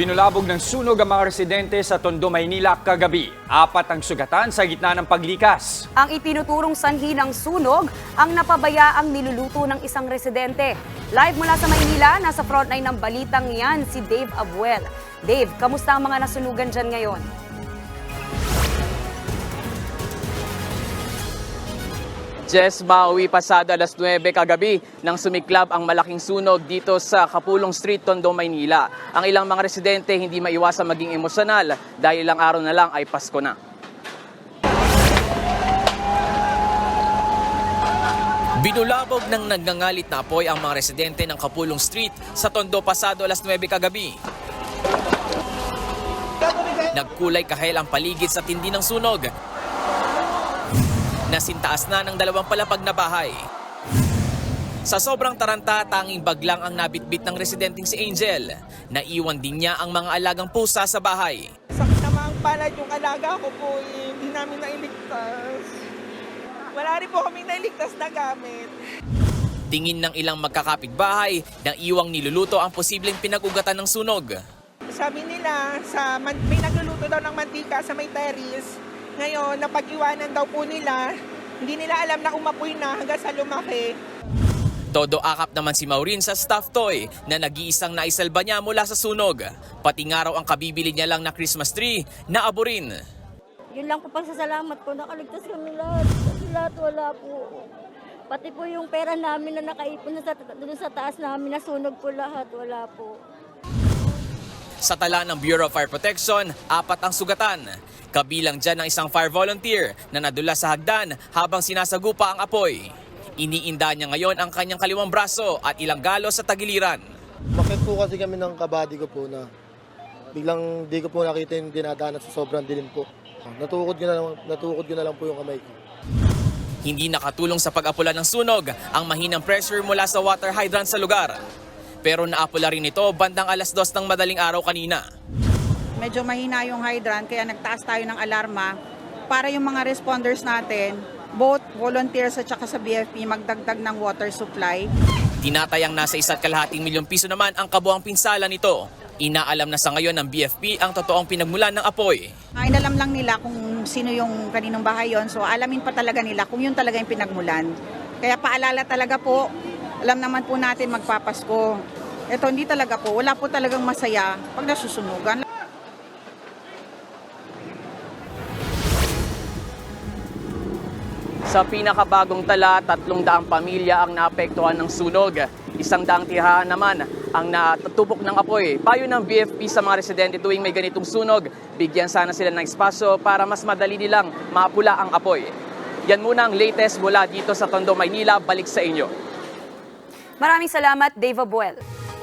Binulabog ng sunog ang mga residente sa Tondo, Maynila kagabi. Apat ang sugatan sa gitna ng paglikas. Ang itinuturong sanhi ng sunog ang napabayaang niluluto ng isang residente. Live mula sa Maynila, nasa frontline ng balitang yan si Dave Abuel. Dave, kamusta ang mga nasunugan dyan ngayon? Jess Maui pasado alas 9 kagabi nang sumiklab ang malaking sunog dito sa Kapulong Street, Tondo, Maynila. Ang ilang mga residente hindi maiwasan maging emosyonal dahil ilang araw na lang ay Pasko na. Binulabog ng nagngangalit na apoy ang mga residente ng Kapulong Street sa Tondo pasado alas 9 kagabi. Nagkulay kahel ang paligid sa tindi ng sunog nasintaas na ng dalawang palapag na bahay. Sa sobrang taranta, tanging baglang ang nabitbit ng residenteng si Angel. Naiwan din niya ang mga alagang pusa sa bahay. Sakit naman ang palad yung alaga ko po, eh, hindi namin nailigtas. Wala rin po kami nailigtas na gamit. Tingin ng ilang magkakapitbahay na iwang niluluto ang posibleng pinag-ugatan ng sunog. Sabi nila, sa may nagluluto daw ng mantika sa may terrace. Ngayon, napag-iwanan daw po nila, hindi nila alam na umapoy na hanggang sa lumaki. Todo akap naman si Maureen sa stuffed toy na nag-iisang naisalba niya mula sa sunog. Pati nga raw ang kabibili niya lang na Christmas tree na abo rin. Yun lang po pasasalamat ko, nakaligtas kami lahat. Kasi lahat wala po. Pati po yung pera namin na nakaipon na sa, doon sa taas namin, nasunog po lahat, wala po. Sa tala ng Bureau of Fire Protection, apat ang sugatan. Kabilang dyan ang isang fire volunteer na nadula sa hagdan habang sinasagupa ang apoy. Iniinda niya ngayon ang kanyang kaliwang braso at ilang galos sa tagiliran. Bakit po kasi kami ng kabady ko po na biglang di ko po nakita yung dinadaanan sa sobrang dilim po. Natukod ko na lang, natukod ko na lang po yung kamay ko. Hindi nakatulong sa pag-apula ng sunog ang mahinang pressure mula sa water hydrant sa lugar. Pero naapula rin ito bandang alas dos ng madaling araw kanina. Medyo mahina yung hydrant kaya nagtaas tayo ng alarma para yung mga responders natin, both volunteers at saka sa BFP magdagdag ng water supply. Tinatayang nasa isa't kalahating milyong piso naman ang kabuang pinsala nito. Inaalam na sa ngayon ng BFP ang totoong pinagmulan ng apoy. Ang inalam lang nila kung sino yung kaninong bahay yon so alamin pa talaga nila kung yun talaga yung pinagmulan. Kaya paalala talaga po, alam naman po natin magpapasko. Ito hindi talaga po, wala po talagang masaya pag nasusunugan. Sa pinakabagong tala, tatlong daang pamilya ang naapektuhan ng sunog. Isang daang tirahan naman ang natutupok ng apoy. Payo ng BFP sa mga residente tuwing may ganitong sunog, bigyan sana sila ng espasyo para mas madali nilang mapula ang apoy. Yan muna ang latest mula dito sa Tondo, Maynila. Balik sa inyo. Maraming salamat, Dave Abuel.